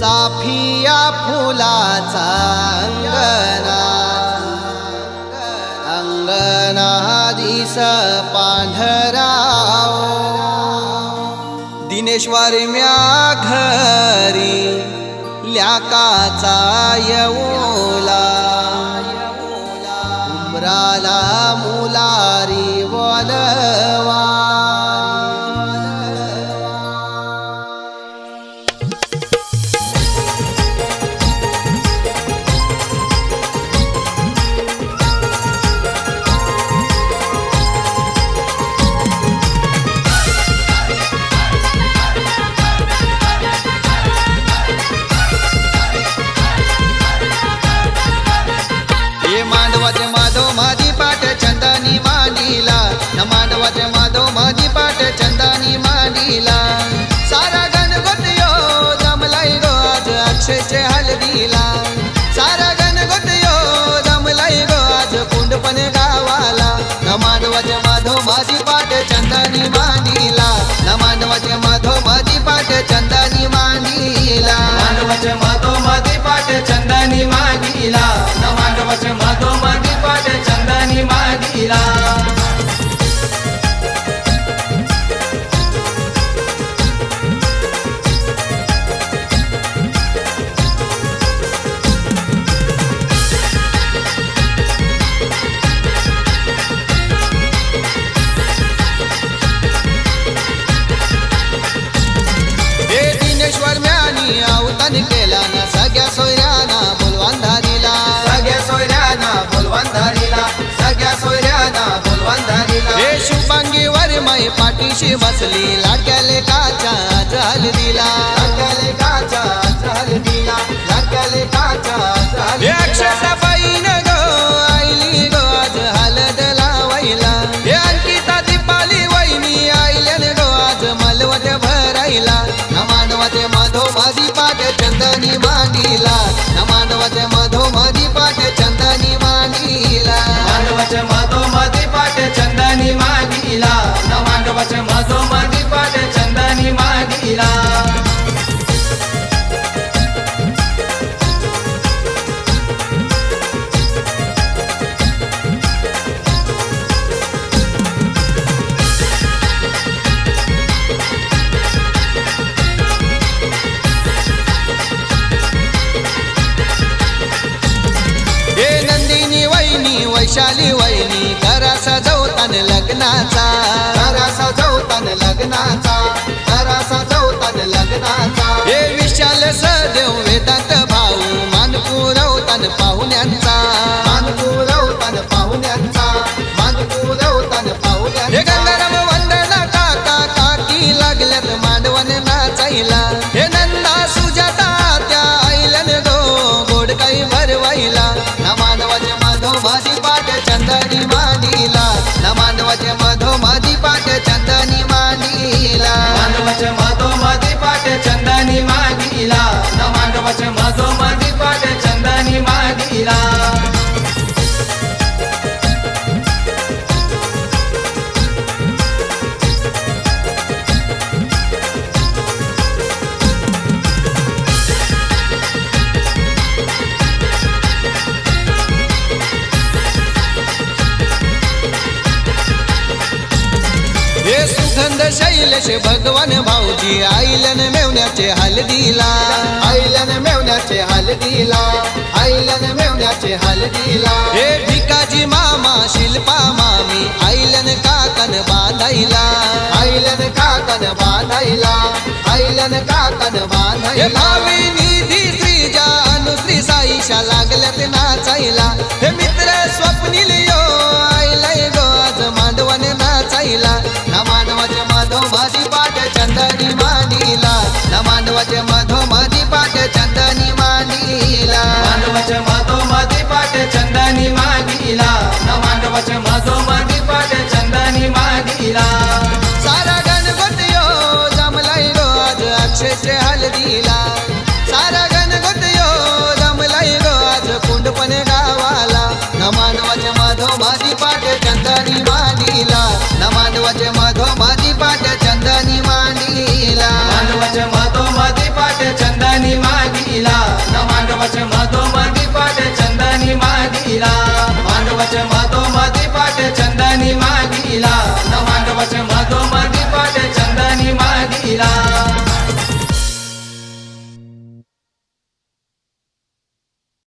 चाफिया फुलाचा अंगना अंगना दिस पांढराव. दिनेश्वर म्या घरी ल्याकाचा येऊला. माधव माझी पाठ चंदानी मांडीला न मांडवाचे माधव माझी पाठ चंदानी मांडीला मांडवाचे माधव मादी पाट चंदनी मागिला न मांडवाचे माधव मादी पाट चंदानी मागिला पाठीशी बसली लाडक्याले काचा जल दिला. वैशाली वहिनी करा सजवतान लग्नाचा. करा सजवतान लग्नाचा. करा सजवतान लग्नाचा. हे विशाल सदेव वेदांत भाऊ मान पुरवतान पाहुण्यांचा. मान पुरवतान पाहुण्यांचा. मान पुरवतान हे पाहुण्यांचा. गंगाराम वंदना काका काकी लागल्यात मांडवन नाचायला. हे नंदा सुजाता त्या आईलन गो गोड काही भरवायला. न मानवाचे माधव माझी पाठ चंदनी मानिला न मानवाचे मधो सुगंध शैलेश भगवान भाऊजी आईलन मेवण्याचे हलदीला. आईलन मेवण्याचे हलदीला आईलन मेवण्याचे हलदीला. हे भिकाजी मामा शिल्पा मामी आईलन काकन बांधायला. आईलन काकन बांधायला आईलन काकन बांधायला. भावी निधी श्रीजा अनुश्री साईशा लागल्यात नाचायला. हे मित्र स्वप्नील यो आईलाय गो आज मांडवन नाचायला. पाठ चंदनी मांडीला मानवाचे